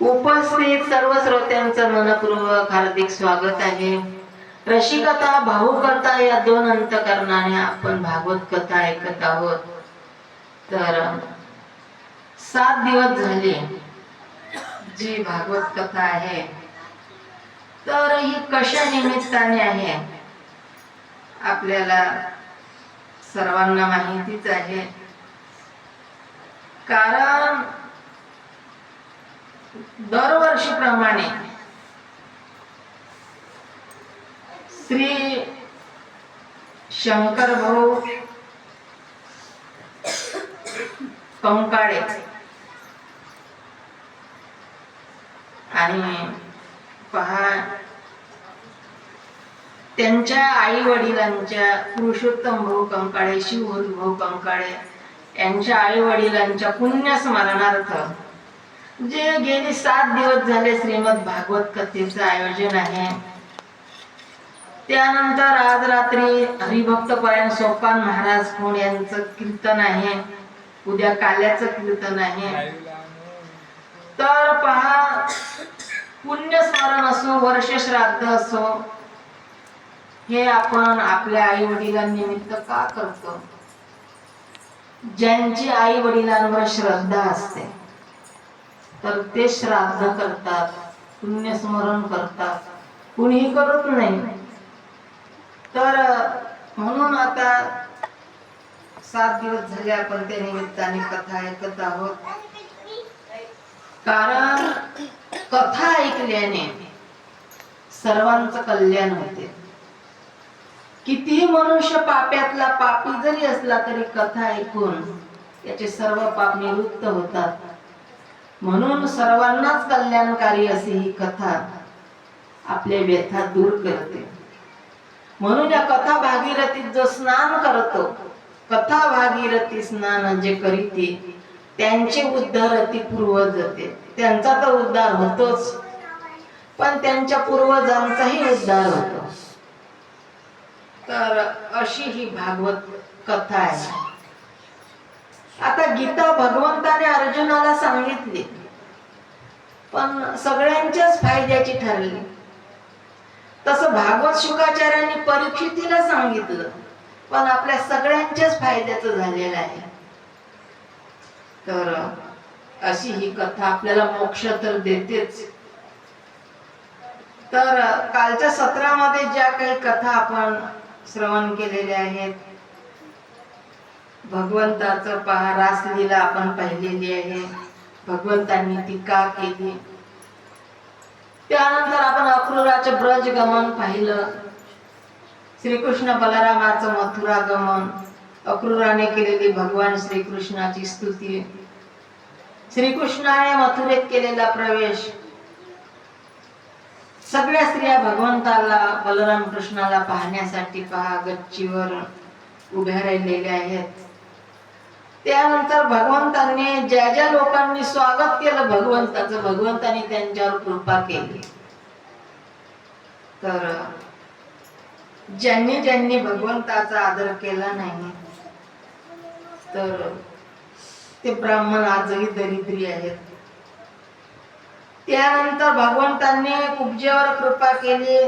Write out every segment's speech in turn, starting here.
उपस्थित सर्व श्रोत्यांचं मनपूर्वक हार्दिक स्वागत आहे. रसिकता भाऊकथा या दोन अंतकरणाने आपण भागवत कथा ऐकत आहोत. तर सात दिवस झाले जी भागवत कथा आहे. तर ही कशा निमित्ताने आहे? आपल्याला सर्वांना माहितीच आहे. कारण दरवर्षीप्रमाणे श्री शंकर भाऊ कंकाळे आणि पहा त्यांच्या आई वडिलांच्या पुरुषोत्तम भाऊ कंकाळे शिवहरी भाऊ कंकाळे यांच्या आई वडिलांच्या पुण्यस्मरणार्थ जे गेले सात दिवस झाले श्रीमद भागवत कथेचं आयोजन आहे. त्यानंतर आज रात्री हरिभक्त परायण सोपान महाराज कोण यांचं कीर्तन आहे. उद्या काल्याचं कीर्तन आहे. तर पहा पुण्यस्मरण असो वर्ष श्राद्ध असो हे आपण आपल्या आई वडिलांनिमित्त का करतो? ज्यांची आई वडिलांवर श्रद्धा असते. तर ते श्राद्ध करतात पुण्यस्मरण करतात. कुणीही करत नाही. तर म्हणून आता सात दिवस झाले आपण त्या निमित्ताने कथा ऐकत आहोत. कारण कथा ऐकल्याने सर्वांचं कल्याण होते. कितीही मनुष्य पाप्यातला पापी जरी असला तरी कथा ऐकून त्याचे सर्व पाप निवृत्त होतात. म्हणून सर्वांनाच कल्याणकारी अशी ही कथा आपले व्यथा दूर करते. म्हणून या कथा भागीरथीत जो स्नान करतो कथा भागीरथी स्नान जे करीते त्यांचे उद्धारती पूर्वज जाते त्यांचा तर उद्धार होतोच पण त्यांच्या पूर्वजांचाही उद्धार होतो. तर अशी ही भागवत कथा आहे. आता गीता भगवंताने अर्जुनाला सांगितली पण सगळ्यांच्याच फायद्याची ठरली. तसं भागवत शुकाचार्यांनी परीक्षितीला सांगितलं पण आपल्या सगळ्यांच्याच फायद्याचं झालेलं आहे. तर अशी ही कथा आपल्याला मोक्ष तर देतेच. तर कालच्या सत्रामध्ये ज्या काही कथा आपण श्रवण केलेल्या आहेत भगवंताचं पहा रासलीला आपण पाहिलेली आहे. भगवंतांनी ती का केली. त्यानंतर आपण अक्रूराचं ब्रज गमन पाहिलं. श्रीकृष्ण बलरामाचं मथुरा गमन. अक्रूराने केलेली भगवान श्रीकृष्णाची स्तुती. श्रीकृष्णाने मथुरेत केलेला प्रवेश. सगळ्या स्त्रिया भगवंताला बलराम कृष्णाला पाहण्यासाठी पहा. गच्चीवर उभ्या राहिलेल्या आहेत. त्यानंतर भगवंतांनी ज्या ज्या लोकांनी स्वागत केलं भगवंताचं भगवंतांनी त्यांच्यावर कृपा केली. तर ज्यांनी ज्यांनी भगवंताचा आदर केला नाही तर ते ब्राह्मण आजही दरिद्री आहेत. त्यानंतर भगवंतांनी कुब्जेवर कृपा केली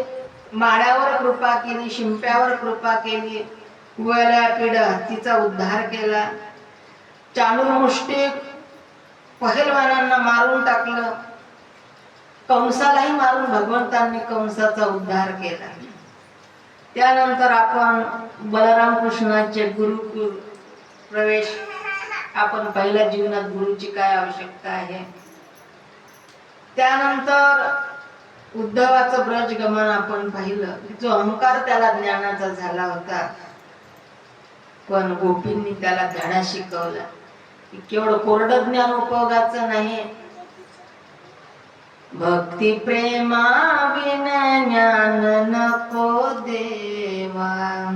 माळ्यावर कृपा केली शिंप्यावर कृपा केली कुवल्या पिढ हत्तीचा उद्धार केला. चाणूरमुष्टिक पहलवानांना मारून टाकलं. कंसालाही मारून भगवंतांनी कंसाचा उद्धार केला. त्यानंतर आपण बलराम कृष्णाचे गुरु प्रवेश आपण पहिल्या जीवनात गुरुची काय आवश्यकता आहे? त्यानंतर उद्धवाचं ब्रज गमन आपण पाहिलं. जो अहंकार त्याला ज्ञानाचा झाला होता. पण गोपींनी त्याला धडा शिकवला. केवळ केवढं कोरडं ज्ञान उपयोगाचं नाही. भक्ती प्रेमा विन ज्ञान नको देवा.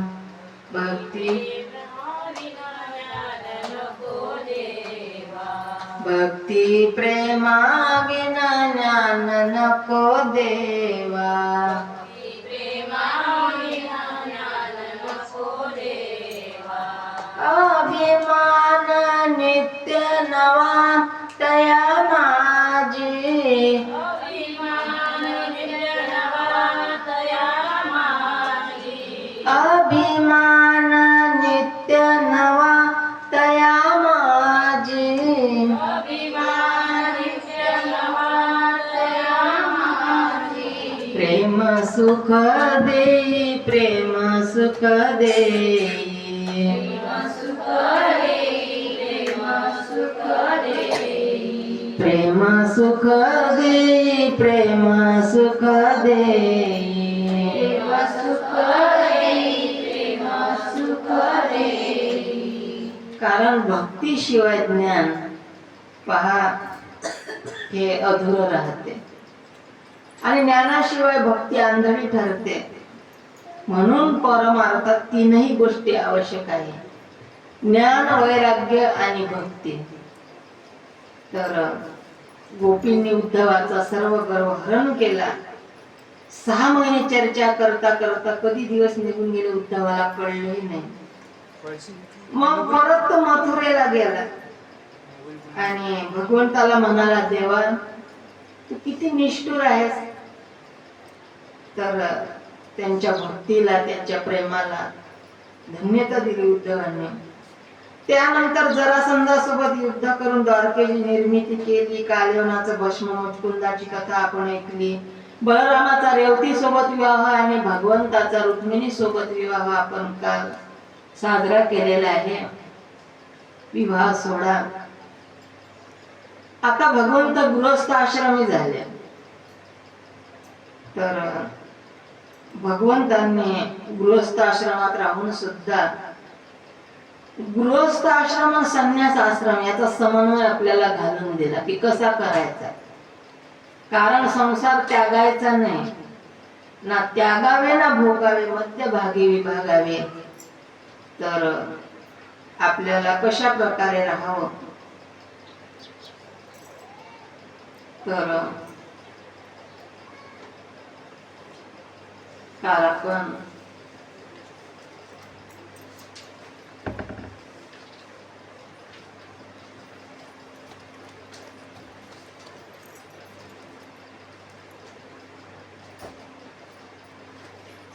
भक्ती भक्ती प्रेमा विन ज्ञान नको देवा. दया अभिमान नित्य नवा दया माझी प्रेम सुख देई प्रेम सुख देई। प्रेम सुख देई प्रेम सुख देई. कारण भक्तीशिवाय ज्ञान पहा हे अधुर राहते. आणि ज्ञानाशिवाय भक्ती आंधळी ठरते. म्हणून परमार्थात तीनही गोष्टी आवश्यक आहे ज्ञान वैराग्य आणि भक्ती. तर गोपींनी उद्धवाचा सर्व गर्व हरण केला. सहा महिने चर्चा करता करता कधी दिवस निघून गेले उद्धवाला कळले नाही. मग परत तो मथुरेला गेला. आणि भगवंताला म्हणाला देवा तू किती निष्ठुर आहेस. तर त्यांच्या भक्तीला त्यांच्या प्रेमाला धन्यता दिली उद्धवांनी. त्यानंतर जरासंधासोबत युद्ध करून द्वारकेची निर्मिती केली कालवनाचं भस्म मुचकुंदाची कथा आपण ऐकली. बलरामाचा रेवती सोबत विवाह आणि भगवंताचा रुक्मिणी सोबत विवाह आपण काल साजरा केलेला आहे. विवाह सोहळा. आता भगवंत गृहस्थ आश्रमी झाले. तर भगवंतांनी गृहस्थ आश्रमात राहून सुद्धा गृहस्थ आश्रम आणि संन्यास आश्रम याचा समन्वय आपल्याला घालून दिला की कसा करायचा? कारण संसार त्यागायचा नाही. ना त्यागावे ना भोगावे मध्यभागी विभागावे. तर आपल्याला कशा प्रकारे राहावं? तर काल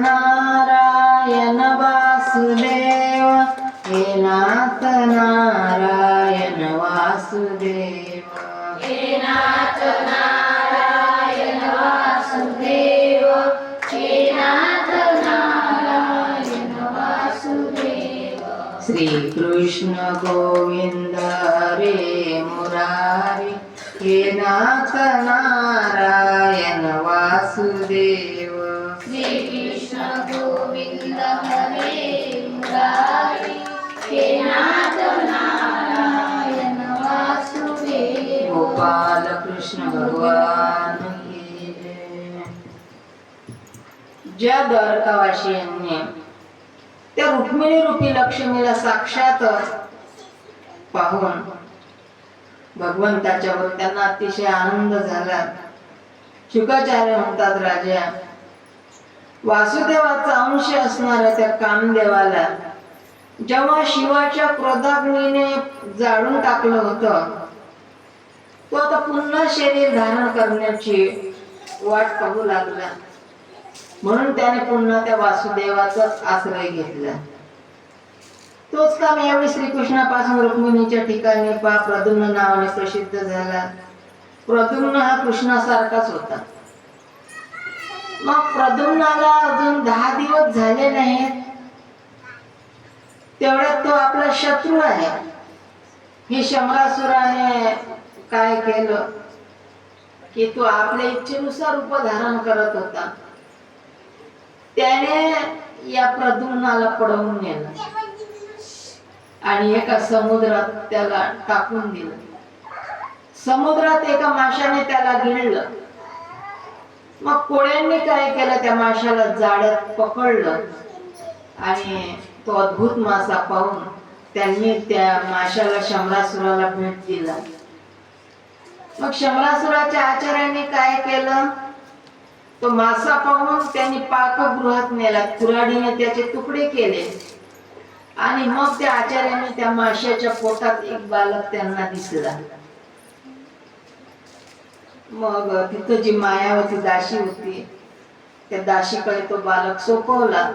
नारायण वासुदेव हे नाथ नारायण वासुदेव। हे नाथ नारायण वासुदेव हे नाथ नारायण वासुदेव। श्रीकृष्ण गोविंद हरे मुरारी हे नाथ नारायण गोपाल कृष्ण भगवान की ज्या. द्वारकावासियांनी त्या रुक्मिणी रूपी लक्ष्मीला साक्षात पाहून भगवंताच्यावर त्यांना अतिशय आनंद झाला. शुकाचार्य म्हणतात राजा वासुदेवाचा अंश असणाऱ्या त्या कामदेवाला जेव्हा शिवाच्या क्रोधाग्नीने जाळून टाकलं होतं तो आता पुन्हा शरीर धारण करण्याची वाट पाहू लागला. म्हणून त्याने पुन्हा त्या वासुदेवाचाच आश्रय घेतला. तोच काम यावेळी श्रीकृष्णापासून रुक्मिणीच्या ठिकाणी पा प्रद्युम्न नावाने प्रसिद्ध झाला. प्रद्युम्न हा कृष्णासारखाच होता. मग प्रद्युम्नाला अजून दहा दिवस झाले नाहीत. तेवढ्यात तो आपला शत्रू आहे. ही शमरासुराने काय केलं? की तो आपल्या इच्छेनुसार रूप धारण करत होता. त्याने या प्रदुम्नाला पडवून नेलं. आणि एका समुद्रात त्याला टाकून दिलं. समुद्रात एका माशाने त्याला गिळलं. मग कोळ्यांनी काय केलं? त्या माशाला जाळ्यात पकडलं. आणि तो अद्भुत मासा पाहून त्यांनी त्या माशाला शमरासुराला भेट दिला. मग शमरासुराच्या आचार्याने काय केलं? तो मासा पाहून त्यांनी पाकगृहात नेला. कुऱ्हाडीने त्याचे तुकडे केले. आणि मग त्या आचार्याने त्या माशाच्या पोटात एक बालक त्यांना दिसला. मग तिथं जी मायावती दाशी होती त्या दाशीकडे तो बालक सोपवला.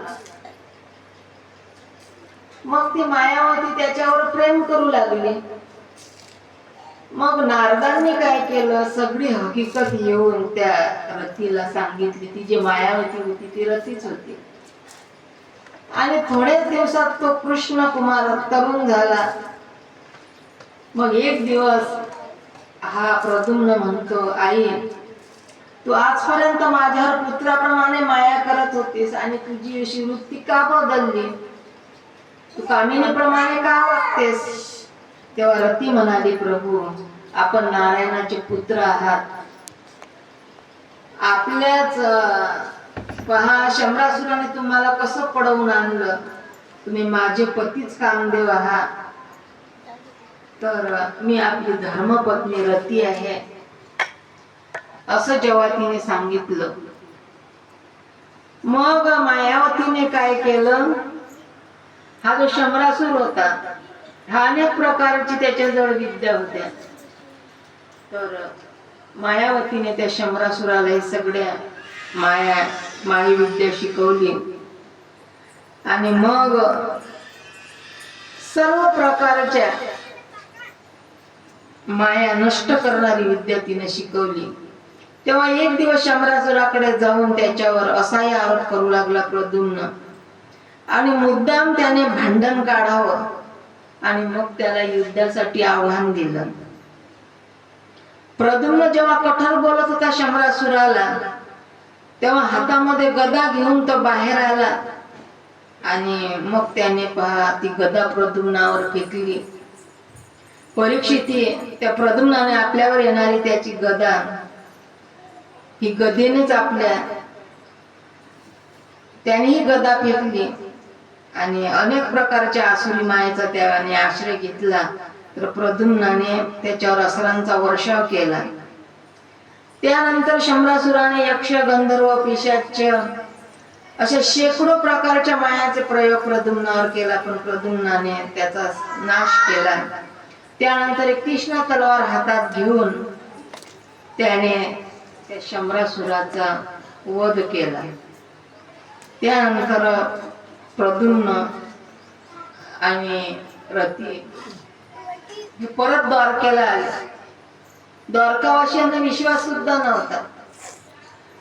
मग ती मायावती त्याच्यावर प्रेम करू लागली. मग नारदांनी काय केलं? सगळी हकीकत येऊन त्या रतीला सांगितली. ती जी मायावती होती ती रतीच होती. आणि थोड्याच दिवसात तो कृष्ण कुमार तरुण झाला. मग एक दिवस हा प्रद्युम्न म्हणतो आई तू आजपर्यंत माझ्यावर पुत्राप्रमाणे माया करत होतीस आणि तुझी अशी वृत्ती का बदलली? तू कामिनीप्रमाणे का वागतेस? तेव्हा रती म्हणाली प्रभू आपण नारायणाचे पुत्र आहात. आपल्याच पहा शंभरासुराने तुम्हाला कसं पडवून आणलं? तुम्ही माझे पतीच कामदेव आहात. तर मी आपली धर्मपत्नी रती आहे. असं जेव्हा तिने सांगितलं. मग मायावतीने काय केलं? हा जो शंभरासूर होता ह्या अनेक प्रकारची त्याच्याजवळ विद्या होत्या. तर मायावतीने त्या शंभरासुराला हे सगळ्या माया माई विद्या शिकवली. आणि मग सर्व प्रकारच्या माया नष्ट करणारी विद्या तिने शिकवली. तेव्हा एक दिवस शंभरासुराकडे जाऊन त्याच्यावर असाही आरोप करू लागला प्रद्युम्न. आणि मुद्दाम त्याने भांडण काढावं. आणि मग त्याला युद्धासाठी आव्हान दिलं. प्रद्युम्न जेव्हा कठोर बोलत होता शंभरासुराला तेव्हा हातामध्ये गदा घेऊन तो बाहेर आला आणि मग त्याने पहा ती गदा प्रद्युम्नावर फेकली. परीक्षिती त्या प्रद्युम्नाने आपल्यावर येणारी त्याची गदा ही गदेनेच आपल्या त्यानेही गदा फेकली. आणि अनेक प्रकारच्या आसुरी मायेचा त्याने आश्रय घेतला. तर प्रद्युम्नाने त्याच्यावर असरांचा वर्षाव केला. त्यानंतर शंभरासुराने यक्ष गंधर्व पिशाच अशा शेकडो प्रकारच्या मायाचे प्रयोग प्रद्युम्नावर केला. पण प्रद्युम्नाने त्याचा नाश केला. त्यानंतर एक तीक्ष्ण तलवार हातात घेऊन त्याने त्या शंभरासुराचा वध केला. त्यानंतर प्रद्युम्न आणि रती हे परत द्वारकेला आले द्वारकावासियांना विश्वास सुद्धा नव्हता.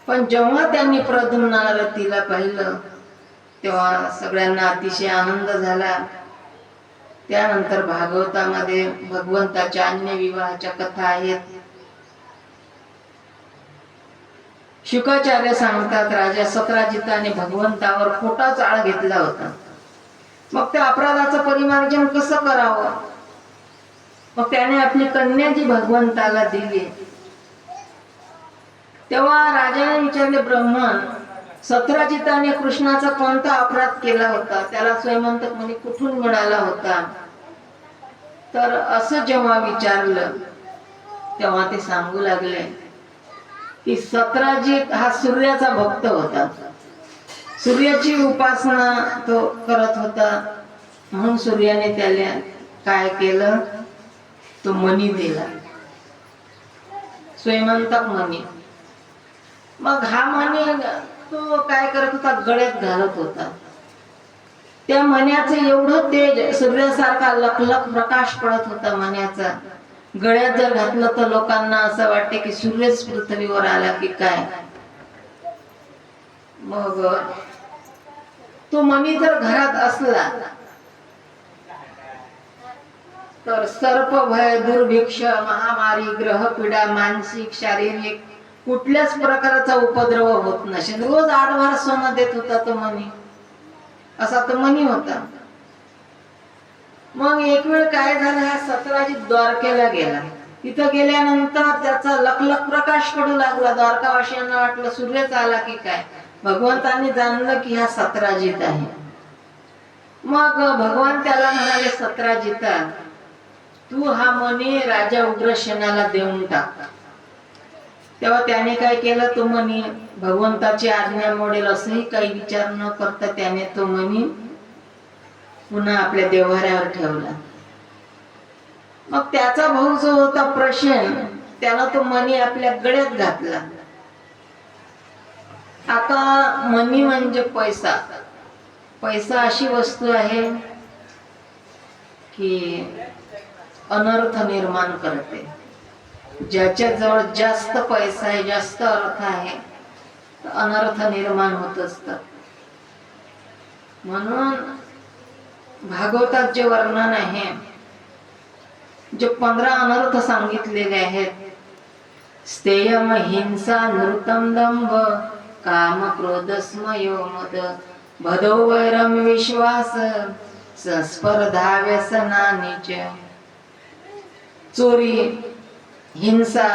पण जेव्हा त्यांनी प्रदुम्नाला रतीला पाहिलं तेव्हा सगळ्यांना अतिशय आनंद झाला. त्यानंतर भागवतामध्ये भगवंताच्या अन्य विवाहाच्या कथा आहेत. शुकाचार्य सांगतात राजा सतराजिताने भगवंतावर खोटा चाळ घेतला होता. मग त्या अपराधाचं परिमार्जन कसं करावं? मग त्याने आपली कन्या जी भगवंताला दिली. तेव्हा राजाने विचारले ब्रह्मन सतराजिताने कृष्णाचा कोणता अपराध केला होता? त्याला स्वयंमंतक म्हणे कुठून मिळाला होता? तर असं जेव्हा विचारलं तेव्हा ते सांगू लागले की सतराजित हा सूर्याचा भक्त होता. सूर्याची उपासना तो करत होता. म्हणून सूर्याने त्याला काय केलं? तो मणी दिला. स्वयंतक मणी मग हा मणी तो काय करत होता? गळ्यात घालत होता. त्या मण्याचं एवढं तेज सूर्यासारखा लखलख प्रकाश पडत होता मण्याचा गळ्यात जर घातलं तर लोकांना असं वाटते की सूर्यच पृथ्वीवर आला की काय? मग तो मणी जर घरात असला तर सर्प भय दुर्भिक्ष महामारी ग्रहपीडा मानसिक शारीरिक कुठल्याच प्रकारचा उपद्रव होत नसेल रोज आठ बार सोनं देत होता तो मनी. असा तो मनी होता. मग एक वेळ काय झालं? हा सतराजी द्वारकेला गेला. तिथं गेल्यानंतर त्याचा लखलख प्रकाश पडू लागला. द्वारकावासियांना वाटलं सूर्यच आला की काय? भगवंतांनी जाणलं की हा सतराजीत आहे. मग भगवान त्याला म्हणाले सतराजिता तू हा मनी राजा उग्रसेनाला देऊन टाक. तेव्हा त्याने काय केलं? तो मनी भगवंताची आज्ञा मोडेल असंही काही विचार न करता त्याने तो मनी पुन्हा आपल्या देव्हाऱ्यावर ठेवला. मग त्याचा भाऊ जो होता प्रशन त्याला तो मणी आपल्या गळ्यात घातला. आता मनी म्हणजे पैसा. पैसा अशी वस्तू आहे की अनर्थ निर्माण करते. ज्याच्या जवळ जास्त पैसा आहे जास्त अर्थ आहे तर अनर्थ निर्माण होत असतात म्हणून भागवतात जे वर्णन आहे जे पंधरा अनर्थ सांगितलेले आहेत स्थेयम हिंसा नृतम दंभ काम क्रोध स्मयो मद भदो वैरम विश्वास स्पर्धा व्यसनानीच चोरी हिंसा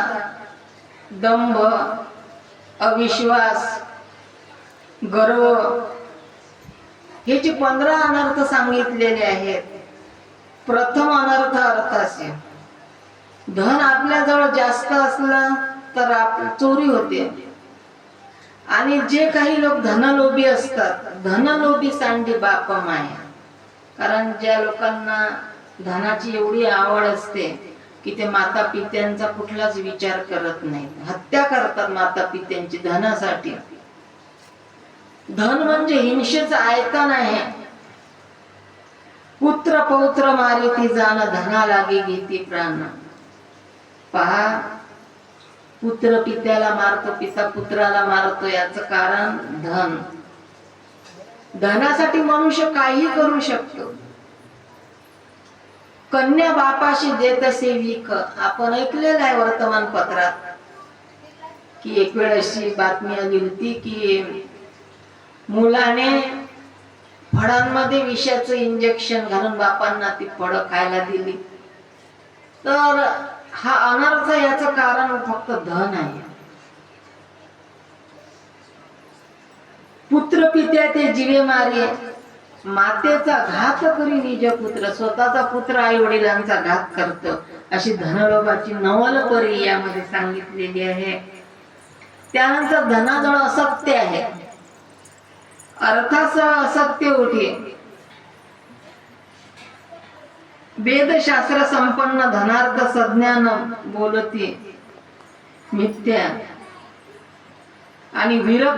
दंभ अविश्वास गर्व हे जे पंधरा अनर्थ सांगितलेले आहेत. प्रथम अनर्थ अर्थाचे धन आपल्याजवळ जास्त असलं तर आप चोरी होते. आणि जे काही लोक धनलोभी असतात धनलोभी सांडी बाप माया. कारण ज्या लोकांना धनाची एवढी आवड असते की ते माता पित्यांचा कुठलाच विचार करत नाही हत्या करतात माता पित्यांची धनासाठी. धन म्हणजे हिंसेच आयतन आहे पुत्र पौत्र मारिती जाण धना लागे घेते प्राण. पहा पुत्र पित्याला मारतो पिता पुत्राला मारतो याच कारण धन. धनासाठी मनुष्य काही करू शकतो. कन्या बापाशी देत असे विक. आपण ऐकलेलं आहे वर्तमानपत्रात. की एक वेळ अशी बातमी आली होती की मुलाने फळांमध्ये विषाचं इंजेक्शन घालून बापांना ती फळं खायला दिली. तर हा अनर्थ याच कारण फक्त धन आहे. पुत्र पित्या ते जीवे मारे मातेचा घात करी निज पुत्र स्वतःचा पुत्र आई वडिलांचा घात करत. अशी धनलोभाची नवल परी यामध्ये सांगितलेली आहे. त्यानंतर धनाजवळ असत्य आहे. अर्थास असत्य उठे. वेदशास्त्र संपन्न धनार्थ सज्ञान बोलते. मिथ्या. आणि विरक्त